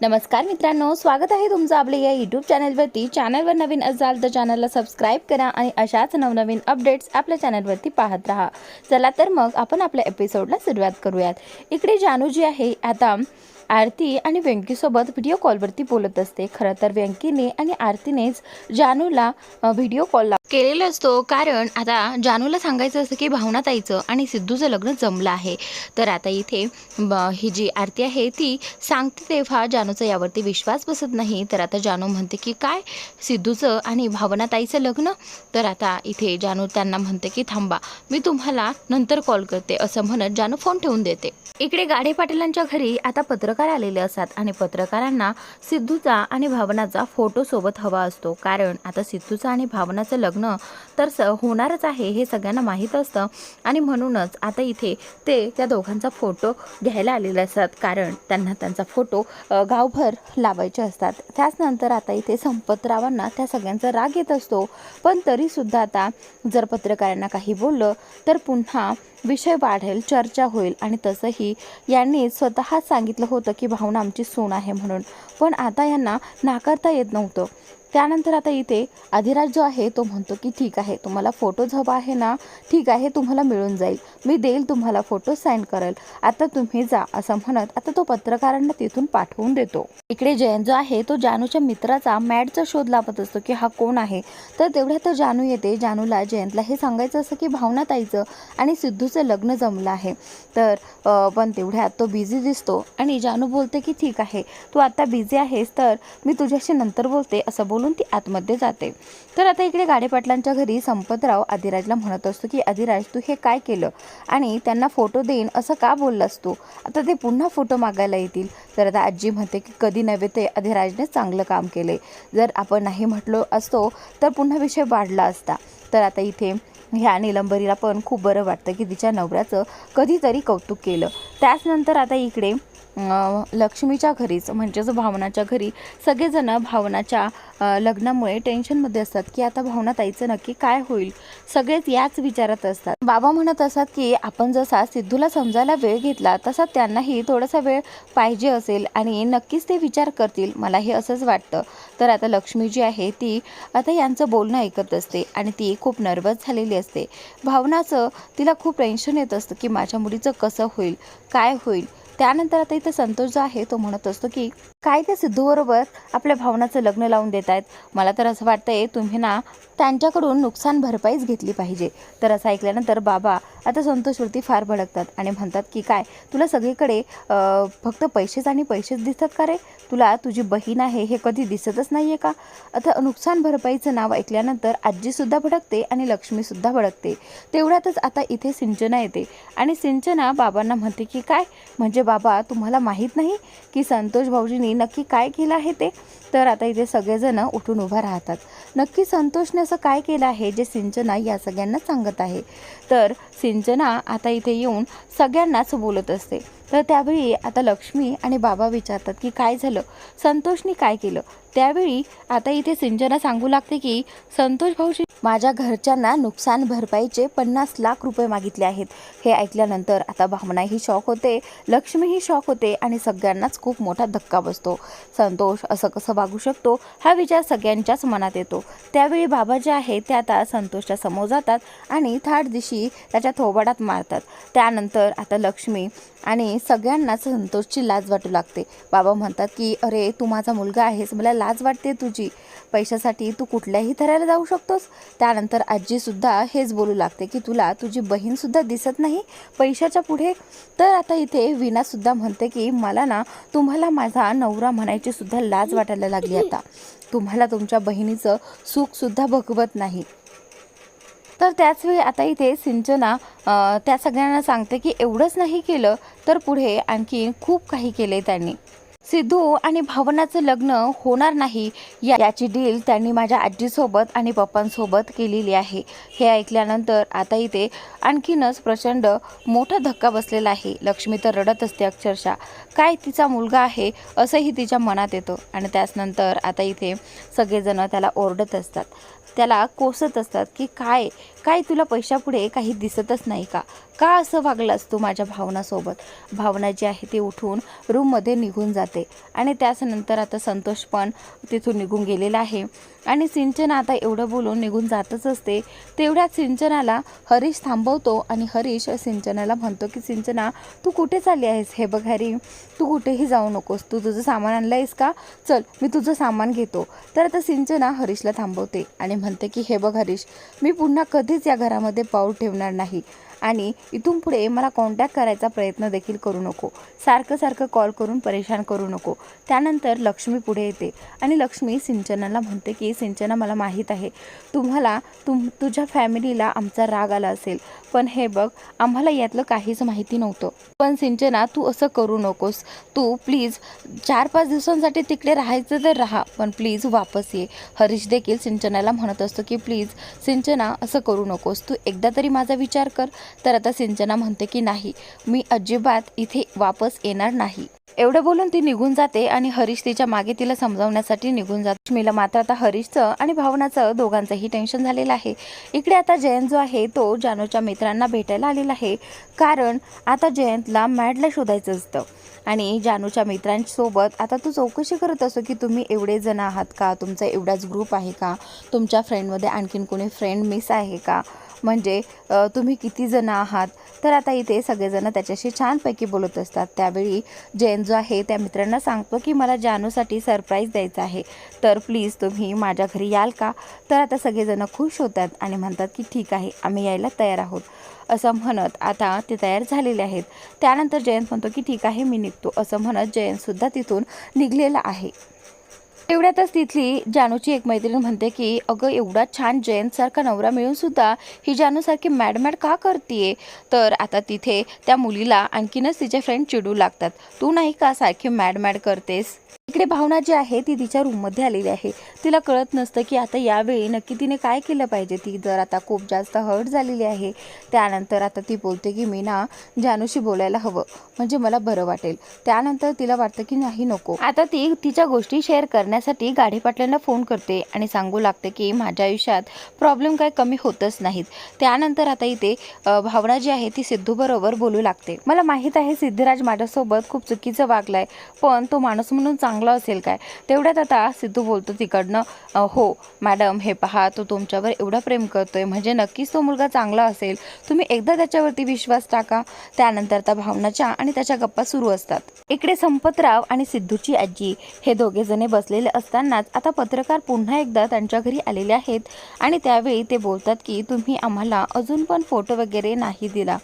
नमस्कार मित्रांनो स्वागत आहे तुमचं आपल्या या यूट्यूब चॅनलवरती चॅनलवर नवीन असाल तर चॅनलला सबस्क्राईब करा आणि अशाच नवनवीन अपडेट्स आपल्या चॅनलवरती पाहत राहा. चला तर मग आपण आपल्या एपिसोडला सुरुवात करूयात. इकडे जानू जी आहे. आता आरती आणि व्यंकीसोबत व्हिडिओ कॉलवरती बोलत असते. खरं तर व्यंकीने आणि आरतीनेच जानूला व्हिडिओ कॉल केलेला असतो. कारण आता जानूला सांगायचं असतं की भावना ताईचं आणि सिद्धूचं लग्न जमलं आहे. तर आता इथे ब- ही जी आरती आहे ती सांगते तेव्हा जानूचा यावरती विश्वास बसत नाही. तर आता जानू म्हणते की काय? सिद्धूचं आणि भावनाताईचं लग्न? तर आता इथे जानू त्यांना म्हणते की थांबा मी तुम्हाला नंतर कॉल करते असं म्हणत जानू फोन ठेवून देते. इकडे गाडे पाटीलांच्या घरी आता पत्रकार आलेले असतात आणि पत्रकारांना सिद्धूचा आणि भावनाचा फोटो सोबत हवा असतो. कारण आता सिद्धूचा आणि भावनाचं लग्न तर स होणारच आहे हे सगळ्यांना माहीत असतं. आणि म्हणूनच आता इथे ते त्या दोघांचा फोटो घ्यायला आलेले असतात. कारण त्यांना त्यांचा फोटो गावभर लावायचे असतात. त्याचनंतर आता इथे संपतरावांना त्या सगळ्यांचा राग येत असतो. पण तरीसुद्धा आता जर पत्रकारांना काही बोललं तर पुन्हा विषय वाढेल चर्चा होईल. आणि तसंही यांनी स्वतःच सांगितलं होतं की भावना आमची सून आहे म्हणून. पण आता यांना नाकारता येत नव्हतं. त्यानंतर आता इथे अधिराज जो आहे तो म्हणतो की ठीक आहे तुम्हाला फोटोज हवा आहे ना ठीक आहे तुम्हाला मिळून जाईल. मी देईल तुम्हाला फोटो सेंड करेल. आता तुम्ही जा असं म्हणत आता तो पत्रकारांना तिथून पाठवून देतो. इकडे जयंत जो आहे तो जानूच्या मित्राचा मॅडचा शोध लावत असतो की हा कोण आहे? तर तेवढ्या तर जानू येते. जानूला जयंतला हे सांगायचं असं की भावनाताईचं आणि सिद्धूचं लग्न जमलं आहे. तर पण तेवढ्यात तो बिझी दिसतो आणि जानू बोलते की ठीक आहे तू आता बिझी आहेस तर मी तुझ्याशी नंतर बोलते असं बोलून ती आतमध्ये जाते. तर आता इकडे गाडेपाटलांच्या घरी संपतराव आदिराजला म्हणत असतो की आदिराज तू हे काय केलं? आणि त्यांना फोटो देईन असं का बोललास तू? आता ते पुन्हा फोटो मागायला येतील. तर आता आजी म्हणते की कधी नव्हे ते अधिराजने चांगलं काम केले. जर आपण नाही म्हटलो असतो तर पुन्हा विषय वाढला असता. तर आता इथे ह्या निलंबरीला पण खूप बरं वाटतं की तिच्या नवऱ्याचं कधीतरी कौतुक केलं. त्याचनंतर आता इकडे लक्ष्मीच्या घरीच म्हणजेच भावनाच्या घरी सगळेजण भावनाच्या लग्नामुळे टेन्शनमध्ये असतात की आता भावना ताईचं नक्की काय होईल? सगळेच याच विचारात असतात. बाबा म्हणत असतात की आपण जसा सिद्धूला समजायला वेळ घेतला तसा त्यांनाही थोडासा वेळ पाहिजे असेल आणि नक्कीच ते विचार करतील. मला हे असंच वाटतं. तर आता लक्ष्मी जी आहे ती आता यांचं बोलणं ऐकत असते आणि ती खूप नर्वस झालेली असते. भावनाचं तिला खूप टेन्शन येत असतं की माझ्या मुलीचं कसं होईल? काय होईल? त्यानंतर आता इथं संतोष जो आहे तो म्हणत असतो की काय त्या सिद्धूबरोबर आपल्या भावनाचं लग्न लावून देत आहेत मला तर असं वाटतंय तुम्ही ना त्यांच्याकडून नुकसान भरपाईच घेतली पाहिजे. तर असं ऐकल्यानंतर बाबा आता संतोषवरती फार भडकतात आणि म्हणतात की काय तुला सगळीकडे फक्त पैसेच आणि पैसेच दिसतात का रे? तुला तुझी बहीण आहे हे कधी दिसतच नाही आहे का? आता नुकसान भरपाईचं नाव ऐकल्यानंतर आजीसुद्धा भडकते आणि लक्ष्मीसुद्धा भडकते. तेवढ्यातच आता इथे सिंचना येते आणि सिंचना बाबांना म्हणते की काय म्हणजे बाबा तुम्हाला माहीत नाही की संतोष भाऊजींनी नक्की काय केलं आहे ते? तर आता इथे सगळेजण उठून उभा राहतात. नक्की संतोषने असं काय केलं आहे जे सिंचना या सगळ्यांना सांगत आहे? तर सिंचना आता इथे येऊन सगळ्यांनाच बोलत असते. तर त्यावेळी आता लक्ष्मी आणि बाबा विचारतात की काय झालं? संतोषनी काय केलं? त्यावेळी आता इथे सिंचना सांगू लागते की संतोष भाऊशी माझ्या घरच्यांना नुकसान भरपाईचे पन्नास लाख रुपये मागितले आहेत. हे ऐकल्यानंतर आता भावनाही शॉक होते लक्ष्मीही शॉक होते आणि सगळ्यांनाच खूप मोठा धक्का बसतो. संतोष असं कसं वागू शकतो? हा विचार सगळ्यांच्याच मनात येतो. त्यावेळी बाबा जे आहेत ते आता संतोषच्या समोर जातात आणि थाट दिशी त्याच्या थोबाडात मारतात. त्यानंतर आता लक्ष्मी आणि सगळ्यांनाच संतोषची लाज वाटू लागते. बाबा म्हणतात की अरे तू माझा मुलगा आहेस मला लाज वाटते तुझी. पैशासाठी तू कुठल्याही थराला जाऊ शकतोस. त्यानंतर आजीसुद्धा हेच बोलू लागते की तुला तुझी बहीणसुद्धा दिसत नाही पैशाच्या पुढे. तर आता इथे विनासुद्धा म्हणते की मला ना तुम्हाला माझा नवरा म्हणायची सुद्धा लाज वाटायला लागली आता. तुम्हाला तुमच्या बहिणीचं सुखसुद्धा भगवत नाही. तर त्याच वेळी आता इथे सिंचना त्या सगळ्यांना सांगते की एवढंच नाही केलं तर पुढे आणखी खूप काही केले त्यांनी. सिद्धू आणि भावनाचं लग्न होणार नाही या याची डील त्यांनी माझ्या आजीसोबत आणि पप्पांसोबत केलेली आहे. हे ऐकल्यानंतर आता इथे आणखीनच प्रचंड मोठा धक्का बसलेला आहे. लक्ष्मी तर रडत असते अक्षरशः. काय तिचा मुलगा आहे असंही तिच्या मनात येतं आणि त्याचनंतर आता इथे सगळेजण त्याला ओरडत असतात. त्याला कोसत असतात की काय काय तुला पैशापुढे काही दिसतच नाही का? का असं वागलास तू माझ्या भावनासोबत? भावना जी आहे ती उठून रूममध्ये निघून जाते. आणि त्याच नंतर आता संतोष पण तिथून निघून गेलेला आहे. आणि सिंचन आता एवढं बोलून निघून जातच असते. तेवढ्यात सिंचनाला हरीश थांबवतो आणि हरीश सिंचनाला म्हणतो की सिंचना तू कुठे चालली आहेस? हे बघ हरी तू कुठेही जाऊ नकोस. तू तुझं सामान आणलं आहेस का? चल मी तुझं सामान घेतो. तर आता सिंचना हरीशला थांबवते आणि म्हणते की हे बघ हरीश मी पुन्हा कधी कधीच या घरामध्ये पाऊल ठेवणार नाही. आणि इथून पुढे मला कॉन्टॅक्ट करायचा प्रयत्न देखील करू नको. सारखं सारखं कॉल करून परेशान करू नको. त्यानंतर लक्ष्मी पुढे येते. आणि लक्ष्मी सिंचनाला म्हणते की सिंचना मला माहीत आहे. तुम्हाला तुम तुझ्या फॅमिलीला आमचा राग आला असेल. पण हे बघ आम्हाला यातलं काहीच माहिती नव्हतं. पण सिंचना तू असं करू नकोस. तू प्लीज चार पाच दिवसांसाठी तिकडे राहायचं तर राहा. पण प्लीज वापस ये. हरीश देखील सिंचनाला म्हणत असतो की प्लीज सिंचना असं करू नकोस. तू एकदा तरी माझा विचार कर. तर आता सिंचना म्हणते की नाही मी अजिबात इथे वापस येणार नाही. एवढं बोलून ती निघून जाते आणि हरीश तिच्यामागे तिला समजावण्यासाठी निघून जात. लक्ष्मीला मात्र आता हरीशचं आणि भावनाचं दोघांचंही टेन्शन झालेलं आहे. इकडे आता जयंत जो आहे तो जानूच्या मित्रांना भेटायला आलेला आहे. कारण आता जयंतला मॅडला शोधायचं असतं. आणि जानूच्या मित्रांसोबत आता तो चौकशी करत असतो की तुम्ही एवढे जण आहात का? तुमचा एवढाच ग्रुप आहे का? तुमच्या फ्रेंडमध्ये आणखीन कोणी फ्रेंड मिस आहे का? म्हणजे तुम्ही किती जण आहात? तर आता इथे सगळेजण त्याच्याशी छानपैकी बोलत असतात. त्यावेळी जैन जो आहे त्या मित्रांना सांगतो की मला जानूसाठी सरप्राईज द्यायचं आहे. तर प्लीज तुम्ही माझ्या घरी याल का? तर आता सगळेजण खुश होतात आणि म्हणतात की ठीक आहे आम्ही यायला तयार आहोत. असं म्हणत आता ते तयार झालेले आहेत. त्यानंतर जयंत म्हणतो की ठीक आहे मी निघतो. असं म्हणत जयंतसुद्धा तिथून निघलेला आहे. तेवढ्यातच तिथली जानूची एक मैत्रीण म्हणते की अगं एवढा छान जयंतसारखा नवरा मिळून सुद्धा ही जानूसारखी मॅड मॅड का करते तर आता तिथे त्या मुलीला आणखीनच तिचे फ्रेंड चिडू लागतात. तू नाही का सारखी मॅड मॅड करतेस? इकडे भावना जी आहे ती तिच्या रूममध्ये आलेली आहे. तिला कळत नसतं की आता यावेळी नक्की तिने काय केलं पाहिजे. ती जर आता खूप जास्त हर्ट झालेली आहे त्यानंतर आता ती बोलते की मी ना जानूशी बोलायला हवं. म्हणजे मला बरं वाटेल. त्यानंतर तिला वाटतं की नाही नको. आता ती तिच्या गोष्टी शेअर करण्यासाठी गाढीपाटल्यांना पाटलांना फोन करते आणि सांगू लागते की माझ्या आयुष्यात प्रॉब्लेम काय कमी होतच नाहीत. त्यानंतर आता इथे भावना जी आहे ती सिद्धूबरोबर बोलू लागते. मला माहीत आहे सिद्धिराज माझ्यासोबत खूप चुकीचं वागलाय पण तो माणूस म्हणून चांगला चांगलं असेल काय? तेवढ्यात आता सिद्धू बोलतो तिकडनं हो मॅडम हे पहा तो तुमच्यावर एवढा प्रेम करतोय. म्हणजे नक्कीच तो मुलगा चांगला असेल. तुम्ही एकदा त्याच्यावरती विश्वास टाका. त्यानंतर त्या भावनाच्या आणि त्याच्या गप्पा सुरू असतात. इकडे संपतराव आणि सिद्धूची आजी हे दोघे जणे बसलेले असतानाच आता पत्रकार पुन्हा एकदा त्यांच्या घरी आलेले आहेत आणि त्यावेळी ते बोलतात की तुम्ही आम्हाला अजून पण फोटो वगैरे नाही दिला.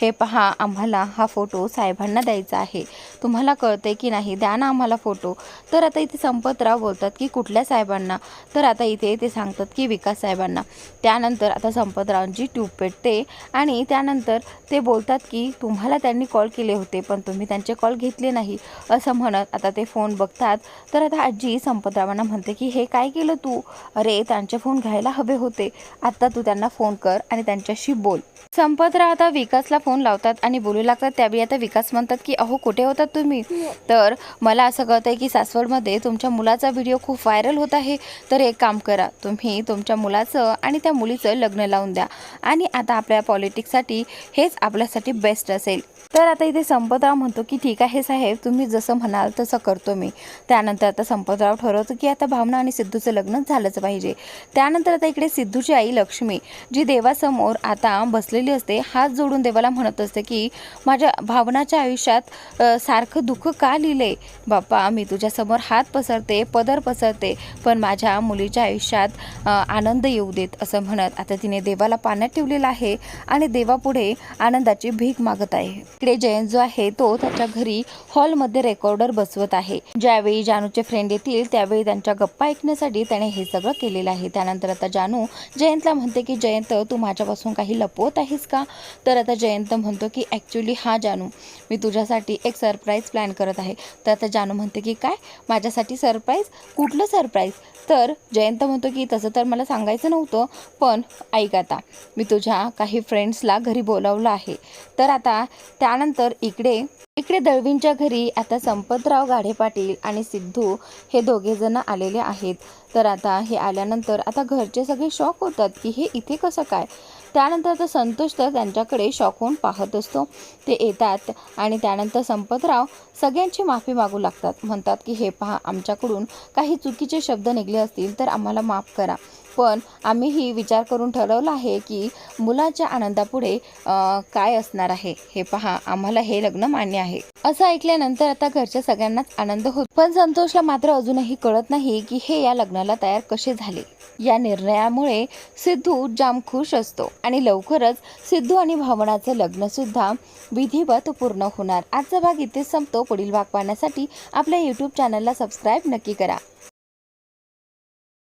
हे पहा आम्हाला हा फोटो साहेबांना द्यायचा आहे. तुम्हाला कळतंय की नाही? द्या ना आम्हाला फोटो. तर आता इथे संपतराव बोलतात की कुठल्या साहेबांना? तर आता इथे ते सांगतात की विकास साहेबांना. त्यानंतर आता संपतरावांची ट्यूब पेटते आणि त्यानंतर ते बोलतात की तुम्हाला त्यांनी कॉल केले होते पण तुम्ही त्यांचे कॉल घेतले नाही असं म्हणत आता ते फोन बघतात. तर आता आजी संपतरावांना म्हणते की हे काय केलं तू? अरे त्यांचे फोन घ्यायला हवे होते. आत्ता तू त्यांना फोन कर आणि त्यांच्याशी बोल. संपतराव आता विकासला फोन लावतात आणि बोलू लागतात. त्यावेळी आता विकास म्हणतात की अहो कुठे होतात तुम्ही? तर मला असं कळतंय की सासवडमध्ये तुमच्या मुलाचा व्हिडिओ खूप व्हायरल होत आहे. तर एक काम करा तुम्ही तुमच्या मुलाचं आणि त्या मुलीचं लग्न लावून द्या. आणि आता आपल्या पॉलिटिक्ससाठी हेच आपल्यासाठी बेस्ट असेल. तर आता इथे संपतराव म्हणतो की ठीक आहे साहेब तुम्ही जसं म्हणाल तसं करतो मी. त्यानंतर आता संपतराव ठरवतो की आता भावना आणि सिद्धूचं लग्न झालंच पाहिजे. त्यानंतर आता इकडे सिद्धूची आई लक्ष्मी जी देवासमोर आता बसलेली असते हात जोडून देवाला म्हणत असते की माझ्या भावनाच्या आयुष्यात सारखं दुःख का लिहिले? बाप्पा मी तुझ्यासमोर हात पसरते पदर पसरते पण माझ्या मुलीच्या आयुष्यात आनंद येऊ देत असं म्हणत आता तिने देवाला पाण्यात ठेवलेलं आहे आणि देवापुढे आनंदाची भीक मागत आहे. इकडे जयंत जो आहे तो त्याच्या घरी हॉलमध्ये रेकॉर्डर बसवत आहे. ज्यावेळी जानूचे फ्रेंड येतील त्यावेळी त्यांच्या गप्पा ऐकण्यासाठी त्याने हे सगळं केलेलं आहे. त्यानंतर आता जानू जयंतला म्हणते की जयंत तू माझ्यापासून काही लपवत आहेस का? तर आता जयंत म्हणतो की ॲक्च्युली हा जानू मी तुझ्यासाठी एक सरप्राईज प्लॅन करत आहे. तर आता जानू म्हणते की काय काय? माझ्यासाठी सरप्राईज कुठलं सरप्राईज तर जयंत म्हणतो की तसं तर मला सांगायचं नव्हतं पण ऐक आता. मी तुझ्या काही फ्रेंड्सला घरी बोलावलं आहे. तर आता त्यानंतर इकडे इकडे दळवींच्या घरी आता संपतराव गाढे पाटील आणि सिद्धू हे दोघेजणं आलेले आहेत. तर आता हे आल्यानंतर आता घरचे सगळे शॉक होतात की हे इथे कसं काय? त्यानंतर तर संतोष तर त्यांच्याकडे शॉक होऊन पाहत असतो. ते येतात आणि त्यानंतर संपतराव सगळ्यांची माफी मागू लागतात. म्हणतात की हे पहा आमच्याकडून काही चुकीचे शब्द निघले असतील तर आम्हाला माफ करा. पण आम्हीही विचार करून ठरवलं आहे की मुलाच्या आनंदापुढे काय असणार आहे हे पहा. आम्हाला हे लग्न मान्य आहे. असं ऐकल्यानंतर आता घरच्या सगळ्यांनाच आनंद होतो. पण संतोषला मात्र अजूनही कळत नाही की हे या लग्नाला तयार कसे झाले. या निर्णयामुळे सिद्धू जाम खुश असतो आणि लवकरच सिद्धू आणि भावनाचं लग्न सुद्धा विधिवत पूर्ण होणार. आजचा भाग इथेच संपतो. पुढील भाग पाहण्यासाठी आपल्या यूट्यूब चॅनलला सबस्क्राईब नक्की करा.